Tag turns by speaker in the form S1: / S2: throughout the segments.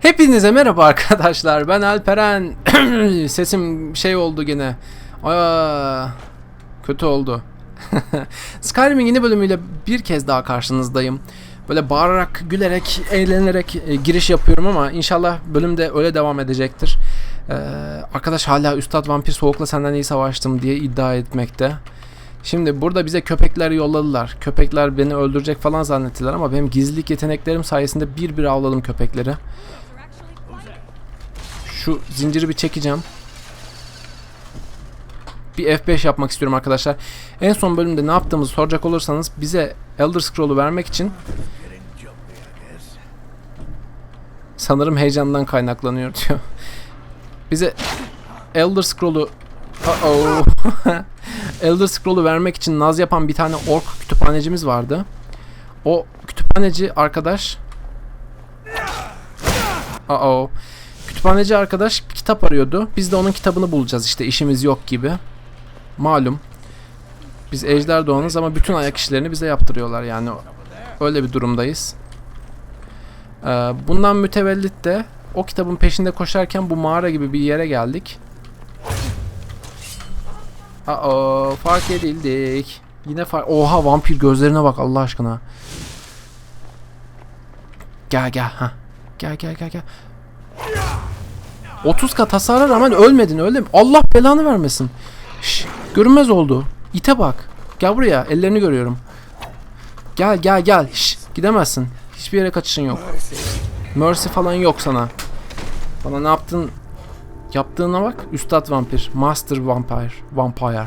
S1: Hepinize merhaba arkadaşlar. Ben Alperen. Sesim şey oldu gene. Aa, kötü oldu. Skyrim'in yeni bölümüyle bir kez daha karşınızdayım. Böyle bağırarak, gülerek, eğlenerek e, giriş yapıyorum ama inşallah bölümde öyle devam edecektir. Ee, arkadaş hala Üstad Vampir Soğuk'la senden iyi savaştım diye iddia etmekte. Şimdi burada bize köpekler yolladılar. Köpekler beni öldürecek falan zannettiler ama benim gizlilik yeteneklerim sayesinde bir bir avladım köpekleri. Şu zinciri bir çekeceğim. Bir F5 yapmak istiyorum arkadaşlar. En son bölümde ne yaptığımızı soracak olursanız bize Elder Scroll'u vermek için sanırım heyecandan kaynaklanıyor diyor. Bize Elder Scroll'u Uh-oh. Elder Scroll'u vermek için naz yapan bir tane ork kütüphanecimiz vardı. O kütüphaneci arkadaş Uh-oh. Kütüphaneci arkadaş kitap arıyordu. Biz de onun kitabını bulacağız işte işimiz yok gibi. Malum. Biz ejder doğanız ama bütün ayak işlerini bize yaptırıyorlar yani. Öyle bir durumdayız. Ee, bundan mütevellit de o kitabın peşinde koşarken bu mağara gibi bir yere geldik. Aa fark edildik. Yine fark... Oha vampir gözlerine bak Allah aşkına. Gel gel ha. Gel gel gel gel. 30 kat hasara rağmen ölmedin öyle mi? Allah belanı vermesin. Şş, görünmez oldu. İte bak. Gel buraya. Ellerini görüyorum. Gel gel gel. Şş, gidemezsin. Hiçbir yere kaçışın yok. Mercy falan yok sana. Bana ne yaptın? Yaptığına bak. Üstad vampir. Master vampire. Vampire.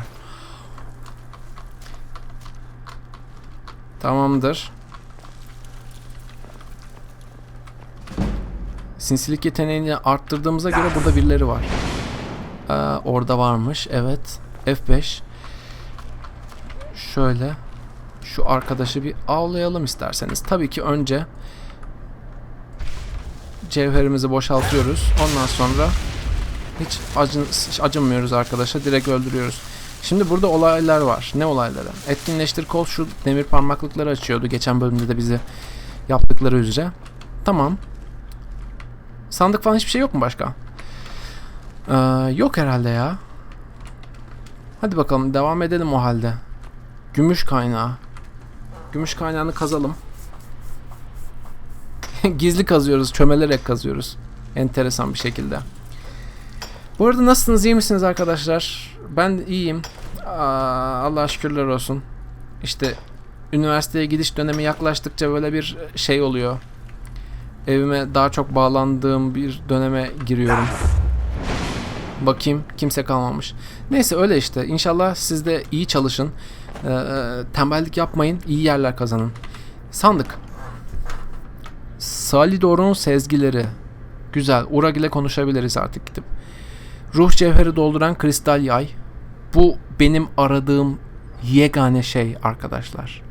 S1: Tamamdır. Sinsilik yeteneğini arttırdığımıza göre burada birileri var. Ee, orada varmış. Evet. F5. Şöyle. Şu arkadaşı bir avlayalım isterseniz. Tabii ki önce cevherimizi boşaltıyoruz. Ondan sonra hiç, acın, acınmıyoruz arkadaşa. Direkt öldürüyoruz. Şimdi burada olaylar var. Ne olayları? Etkinleştir kol şu demir parmaklıkları açıyordu. Geçen bölümde de bizi yaptıkları üzere. Tamam. Sandık falan hiçbir şey yok mu başka? Ee, yok herhalde ya. Hadi bakalım devam edelim o halde. Gümüş kaynağı. Gümüş kaynağını kazalım. Gizli kazıyoruz, çömelerek kazıyoruz. Enteresan bir şekilde. Bu arada nasılsınız, iyi misiniz arkadaşlar? Ben iyiyim. Aa, Allah'a şükürler olsun. İşte üniversiteye gidiş dönemi yaklaştıkça böyle bir şey oluyor evime daha çok bağlandığım bir döneme giriyorum. Bakayım kimse kalmamış. Neyse öyle işte. İnşallah siz de iyi çalışın. Ee, tembellik yapmayın. iyi yerler kazanın. Sandık. Salidor'un sezgileri. Güzel. Urag ile konuşabiliriz artık gidip. Ruh cevheri dolduran kristal yay. Bu benim aradığım yegane şey arkadaşlar.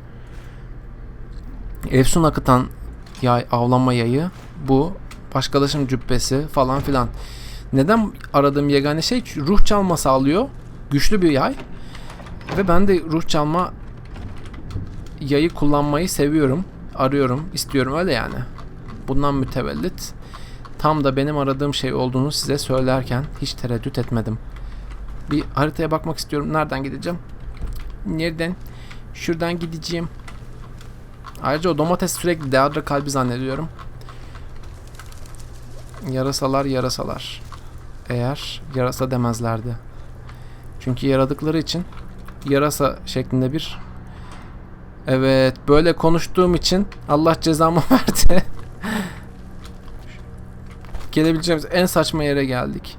S1: Efsun akıtan yay, avlanma yayı bu. Başkalaşım cübbesi falan filan. Neden aradığım yegane şey ruh çalma sağlıyor. Güçlü bir yay. Ve ben de ruh çalma yayı kullanmayı seviyorum. Arıyorum, istiyorum öyle yani. Bundan mütevellit tam da benim aradığım şey olduğunu size söylerken hiç tereddüt etmedim. Bir haritaya bakmak istiyorum. Nereden gideceğim? Nereden? Şuradan gideceğim. Ayrıca o domates sürekli Deadra kalbi zannediyorum. Yarasalar yarasalar. Eğer yarasa demezlerdi. Çünkü yaradıkları için yarasa şeklinde bir Evet böyle konuştuğum için Allah cezamı verdi. Gelebileceğimiz en saçma yere geldik.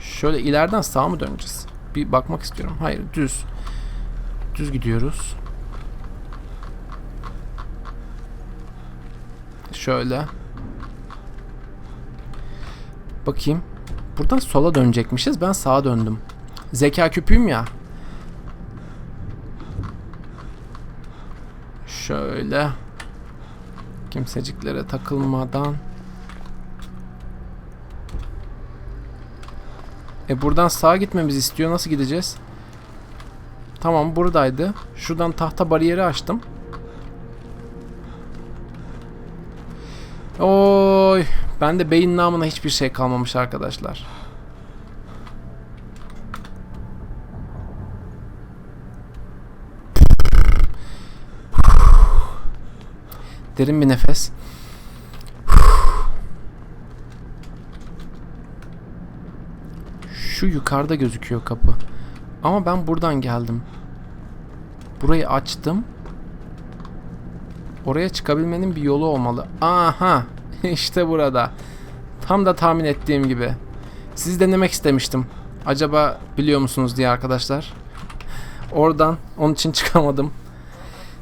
S1: Şöyle ileriden sağa mı döneceğiz? Bir bakmak istiyorum. Hayır düz. Düz gidiyoruz. Şöyle. Bakayım. Buradan sola dönecekmişiz. Ben sağa döndüm. Zeka küpüyüm ya. Şöyle. Kimseciklere takılmadan. E buradan sağa gitmemizi istiyor. Nasıl gideceğiz? Tamam buradaydı. Şuradan tahta bariyeri açtım. Oy. Ben de beyin namına hiçbir şey kalmamış arkadaşlar. Derin bir nefes. Şu yukarıda gözüküyor kapı. Ama ben buradan geldim. Burayı açtım. Oraya çıkabilmenin bir yolu olmalı. Aha! işte burada. Tam da tahmin ettiğim gibi. Sizi denemek istemiştim. Acaba biliyor musunuz diye arkadaşlar. Oradan onun için çıkamadım.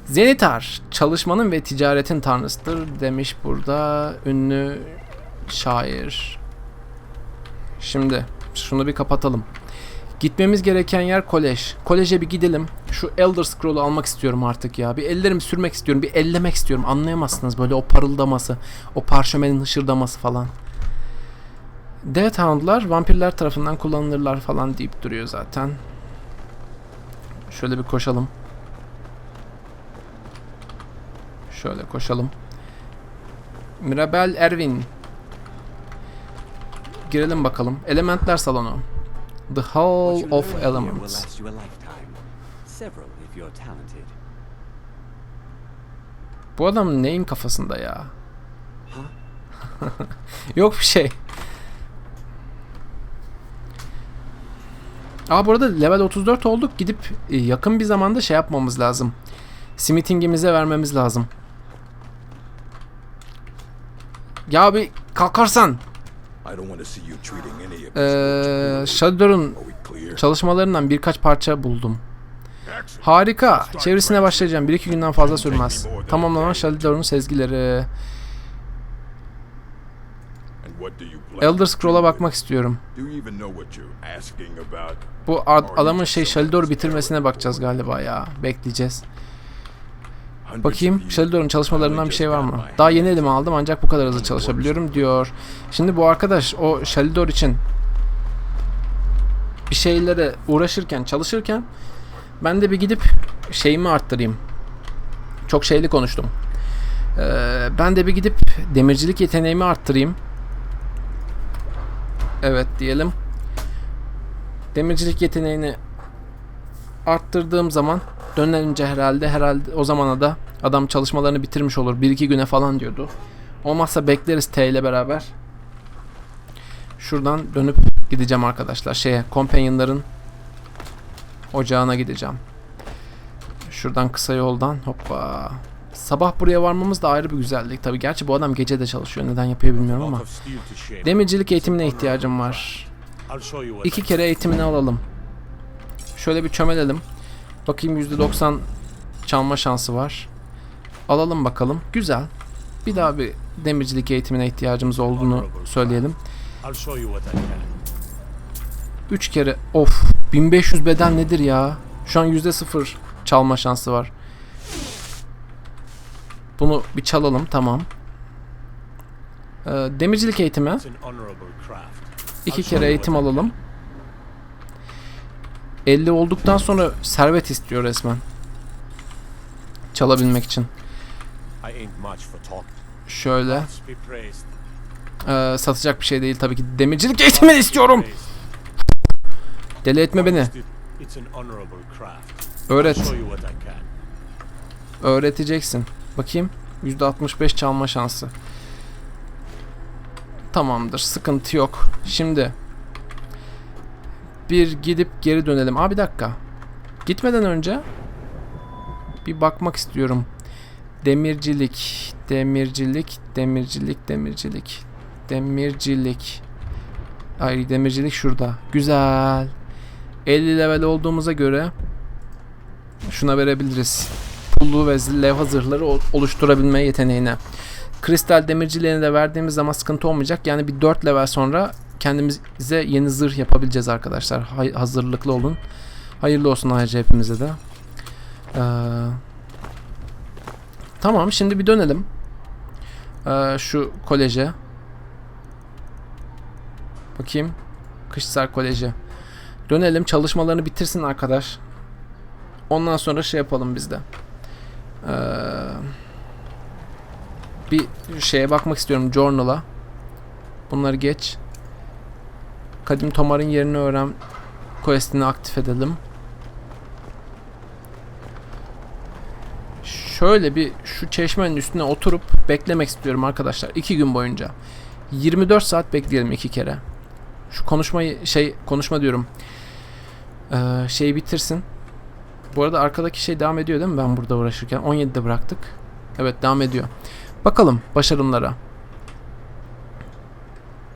S1: Zenitar çalışmanın ve ticaretin tanrısıdır demiş burada ünlü şair. Şimdi şunu bir kapatalım. Gitmemiz gereken yer kolej. Koleje bir gidelim. Şu Elder Scroll'u almak istiyorum artık ya. Bir ellerimi sürmek istiyorum. Bir ellemek istiyorum. Anlayamazsınız böyle o parıldaması. O parşömenin hışırdaması falan. Death Hound'lar vampirler tarafından kullanılırlar falan deyip duruyor zaten. Şöyle bir koşalım. Şöyle koşalım. Mirabel Erwin. Girelim bakalım. Elementler salonu. The Hall of Elements. Bu adam neyin kafasında ya? Yok bir şey. Aa burada level 34 olduk. Gidip e, yakın bir zamanda şey yapmamız lazım. Smithing'imize vermemiz lazım. Ya bir kalkarsan. Ee, Shadow'un çalışmalarından birkaç parça buldum. Harika. Çevresine başlayacağım. Bir iki günden fazla sürmez. Tamamlanan Shadow'un sezgileri. Elder Scroll'a bakmak istiyorum. Bu ad- adamın şey Shaldor bitirmesine bakacağız galiba ya. Bekleyeceğiz. Bakayım Shaldor'un çalışmalarından bir şey var mı? Daha yeni elime aldım ancak bu kadar hızlı çalışabiliyorum diyor. Şimdi bu arkadaş o Shaldor için bir şeylere uğraşırken, çalışırken ben de bir gidip şeyimi arttırayım. Çok şeyli konuştum. Ee, ben de bir gidip demircilik yeteneğimi arttırayım. Evet diyelim. Demircilik yeteneğini arttırdığım zaman dönünce herhalde herhalde o zamana da adam çalışmalarını bitirmiş olur. 1-2 güne falan diyordu. Olmazsa bekleriz T ile beraber. Şuradan dönüp gideceğim arkadaşlar. Şeye, Companion'ların ocağına gideceğim. Şuradan kısa yoldan hoppa. Sabah buraya varmamız da ayrı bir güzellik. Tabi gerçi bu adam gece de çalışıyor. Neden yapıyor bilmiyorum ama. Demircilik eğitimine ihtiyacım var. İki kere eğitimini alalım. Şöyle bir çömelelim. Bakayım %90 çalma şansı var. Alalım bakalım. Güzel. Bir daha bir demircilik eğitimine ihtiyacımız olduğunu söyleyelim. 3 kere of 1500 beden nedir ya? Şu an %0 çalma şansı var. Bunu bir çalalım tamam. Ee, demircilik eğitimi. İki kere eğitim alalım. 50 olduktan sonra servet istiyor resmen. Çalabilmek için. Şöyle. Ee, satacak bir şey değil tabii ki. Demircilik eğitimini istiyorum. Deli etme beni. Öğret. Öğreteceksin. Bakayım. %65 çalma şansı. Tamamdır. Sıkıntı yok. Şimdi bir gidip geri dönelim. Aa bir dakika. Gitmeden önce bir bakmak istiyorum. Demircilik, demircilik, demircilik, demircilik, demircilik. Ay demircilik şurada. Güzel. 50 level olduğumuza göre şuna verebiliriz. Pullu ve levha zırhları ol- oluşturabilme yeteneğine. Kristal demirciliğini de verdiğimiz zaman sıkıntı olmayacak. Yani bir 4 level sonra kendimize yeni zırh yapabileceğiz arkadaşlar. Hay- hazırlıklı olun. Hayırlı olsun ayrıca hepimize de. Ee, Tamam şimdi bir dönelim. Ee, şu koleje. Bakayım. Kışsar Koleji. Dönelim çalışmalarını bitirsin arkadaş. Ondan sonra şey yapalım biz de. Ee, bir şeye bakmak istiyorum Journal'a. Bunları geç. Kadim Tomar'ın yerini öğren. Quest'ini aktif edelim. Şöyle bir şu çeşmenin üstüne oturup beklemek istiyorum arkadaşlar. 2 gün boyunca. 24 saat bekleyelim iki kere. Şu konuşmayı şey konuşma diyorum. Ee, şeyi bitirsin. Bu arada arkadaki şey devam ediyor değil mi ben burada uğraşırken? 17'de bıraktık. Evet devam ediyor. Bakalım başarımlara.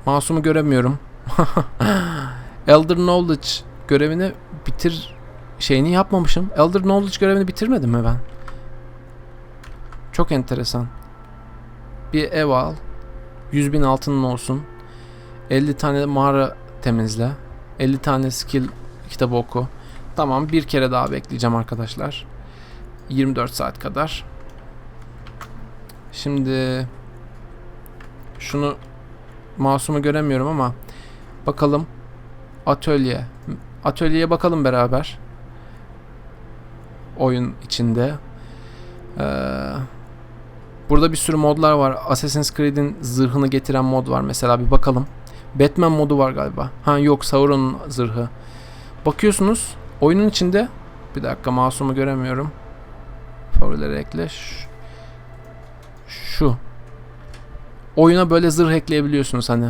S1: Masumu göremiyorum. Elder Knowledge görevini bitir şeyini yapmamışım. Elder Knowledge görevini bitirmedim mi ben? Çok enteresan. Bir ev al. 100 bin altının olsun. 50 tane mağara temizle. 50 tane skill kitabı oku. Tamam bir kere daha bekleyeceğim arkadaşlar. 24 saat kadar. Şimdi şunu masumu göremiyorum ama bakalım atölye. Atölyeye bakalım beraber. Oyun içinde. Ee, burada bir sürü modlar var. Assassin's Creed'in zırhını getiren mod var mesela bir bakalım. Batman modu var galiba. Ha yok Sauron'un zırhı. Bakıyorsunuz oyunun içinde bir dakika masumu göremiyorum. Favorileri ekle. Ş- Şu. Oyuna böyle zırh ekleyebiliyorsunuz hani.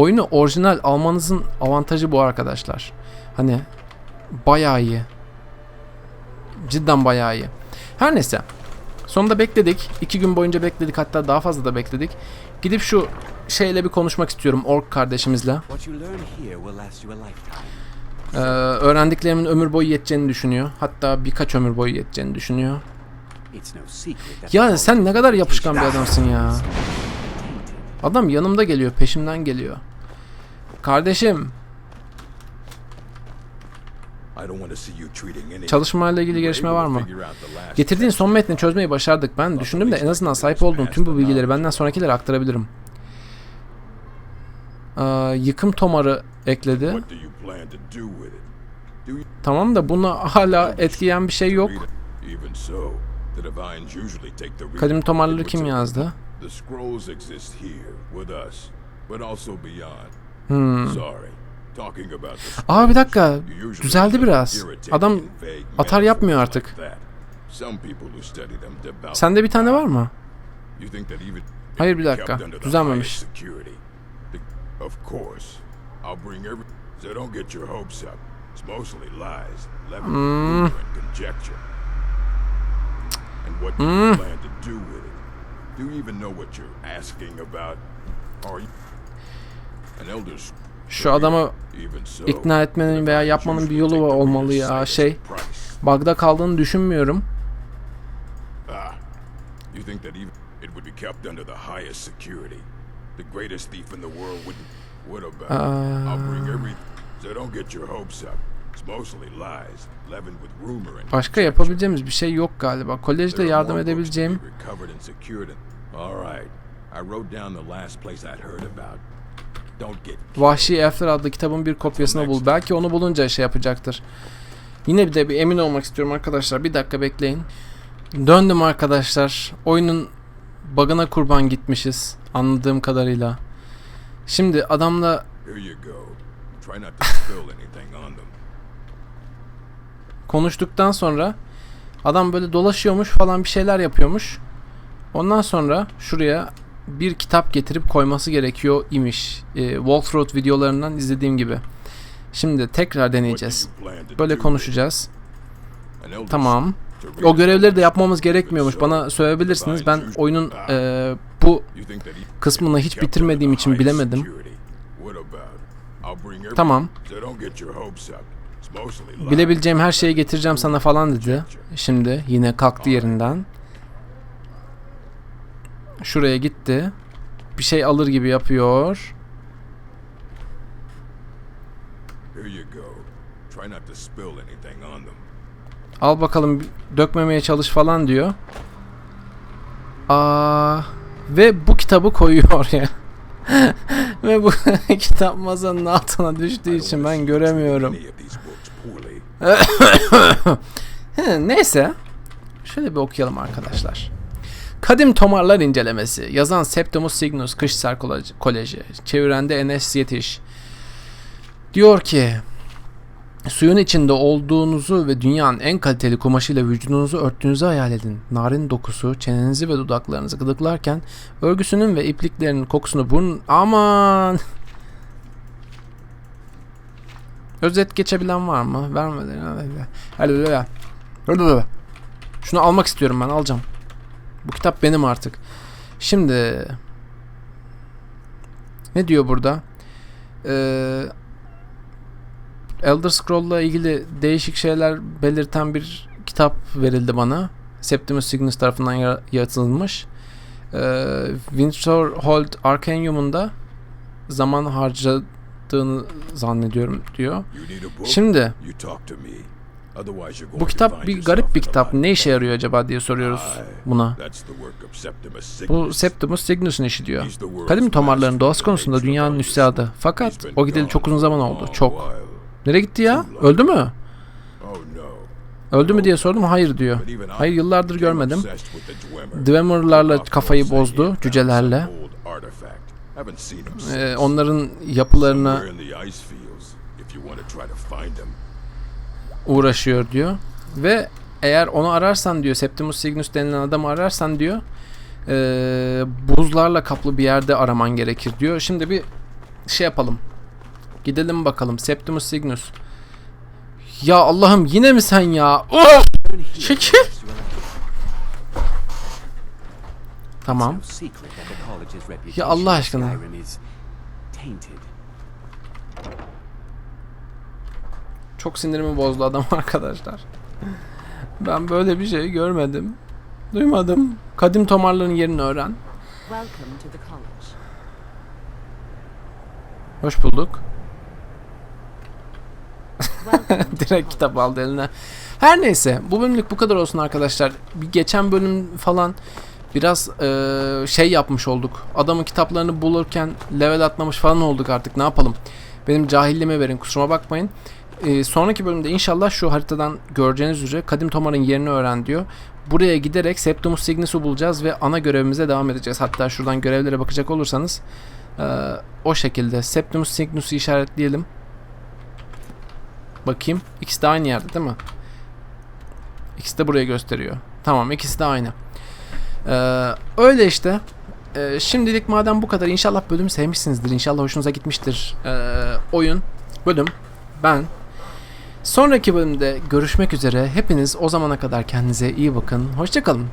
S1: Oyunu orijinal almanızın avantajı bu arkadaşlar. Hani bayağı iyi. Cidden bayağı iyi. Her neyse. Sonunda bekledik. iki gün boyunca bekledik. Hatta daha fazla da bekledik. Gidip şu şeyle bir konuşmak istiyorum Ork kardeşimizle. Ee, öğrendiklerimin ömür boyu yeteceğini düşünüyor. Hatta birkaç ömür boyu yeteceğini düşünüyor. Ya sen ne kadar yapışkan bir adamsın ya. Adam yanımda geliyor, peşimden geliyor. Kardeşim, çalışmayla ilgili gelişme var mı? Getirdiğin son metni çözmeyi başardık. Ben düşündüm de en azından sahip olduğum tüm bu bilgileri benden sonrakilere aktarabilirim. Ee, yıkım tomarı ekledi. Tamam da bunu hala etkileyen bir şey yok. Kadim tomarları kim yazdı?
S2: The scrolls exist here with us, but also beyond.
S1: Hmm. Aa bir dakika. Düzeldi biraz. Adam atar yapmıyor artık. Sende bir tane var mı? Hayır, bir dakika. Düzelmemiş. Hmm. Hmm. Şu adamı ikna etmenin veya yapmanın bir yolu olmalı ya. Şey, bug'da kaldığını düşünmüyorum.
S2: Ah, and.
S1: Başka yapabileceğimiz bir şey yok galiba. Kolejde yardım edebileceğim
S2: All right, I wrote down the last place I'd heard about.
S1: Vahşi Elfler adlı kitabın bir kopyasını bul. Belki onu bulunca şey yapacaktır. Yine bir de bir emin olmak istiyorum arkadaşlar. Bir dakika bekleyin. Döndüm arkadaşlar. Oyunun bug'ına kurban gitmişiz. Anladığım kadarıyla. Şimdi adamla konuştuktan sonra adam böyle dolaşıyormuş falan bir şeyler yapıyormuş. Ondan sonra şuraya bir kitap getirip koyması gerekiyor imiş. E, Walkthrough videolarından izlediğim gibi. Şimdi tekrar deneyeceğiz. Böyle konuşacağız. Tamam. O görevleri de yapmamız gerekmiyormuş. Bana söyleyebilirsiniz. Ben oyunun e, bu kısmını hiç bitirmediğim için bilemedim. Tamam. Bilebileceğim her şeyi getireceğim sana falan dedi. Şimdi yine kalktı yerinden. Şuraya gitti. Bir şey alır gibi yapıyor.
S2: Here you go. Try not to spill anything on them.
S1: Al bakalım dökmemeye çalış falan diyor. Aa, ve bu kitabı koyuyor oraya. ve bu kitap masanın altına düştüğü için ben göremiyorum. Neyse. Şöyle bir okuyalım arkadaşlar. Kadim Tomarlar incelemesi. Yazan Septimus Signus Kışsar Koleji- Koleji. Çeviren de Enes Yetiş. Diyor ki Suyun içinde olduğunuzu ve dünyanın en kaliteli kumaşıyla vücudunuzu örttüğünüzü hayal edin. Narin dokusu çenenizi ve dudaklarınızı gıdıklarken örgüsünün ve ipliklerinin kokusunu burun... Aman! Özet geçebilen var mı? Vermedi. Şunu almak istiyorum ben alacağım. Bu kitap benim artık. Şimdi ne diyor burada? Ee, Elder Scroll'la ilgili değişik şeyler belirten bir kitap verildi bana. Septimus Signus tarafından ya- yaratılmış. Ee, Winterhold Arcanium'un da zaman harcadığını zannediyorum diyor. Şimdi Bu kitap bir garip bir kitap. Ne işe yarıyor acaba diye soruyoruz buna. Bu. Septimus Signus'un işi diyor. Kadim tomarların doğası konusunda dünyanın üstadı. Fakat o gideli çok uzun zaman oldu. Çok. Nereye gitti ya? Öldü mü?
S2: Oh.
S1: Öldü mü diye sordum. Hayır diyor. Hayır yıllardır görmedim. Dwemer'larla kafayı bozdu. Cücelerle. Ee, onların yapılarını uğraşıyor diyor. Ve eğer onu ararsan diyor Septimus Signus denilen adamı ararsan diyor ee, buzlarla kaplı bir yerde araman gerekir diyor. Şimdi bir şey yapalım. Gidelim bakalım Septimus Signus. Ya Allah'ım yine mi sen ya? Oh! Çekil. Tamam. Ya Allah aşkına. Çok sinirimi bozdu adam arkadaşlar. Ben böyle bir şey görmedim. Duymadım. Kadim tomarların yerini öğren. Hoş bulduk. Direkt kitap aldı eline. Her neyse bu bölümlük bu kadar olsun arkadaşlar. Bir geçen bölüm falan biraz eee, şey yapmış olduk. Adamın kitaplarını bulurken level atlamış falan olduk artık ne yapalım. Benim cahilliğime verin kusuruma bakmayın. Eee, sonraki bölümde inşallah şu haritadan göreceğiniz üzere Kadim Tomar'ın yerini öğren diyor. Buraya giderek Septimus Signus'u bulacağız ve ana görevimize devam edeceğiz. Hatta şuradan görevlere bakacak olursanız eee, o şekilde Septimus Signus'u işaretleyelim. Bakayım. İkisi de aynı yerde değil mi? İkisi de buraya gösteriyor. Tamam ikisi de aynı. Ee, öyle işte. Ee, şimdilik madem bu kadar inşallah bölümü sevmişsinizdir. İnşallah hoşunuza gitmiştir. Ee, oyun, bölüm, ben. Sonraki bölümde görüşmek üzere. Hepiniz o zamana kadar kendinize iyi bakın. Hoşçakalın.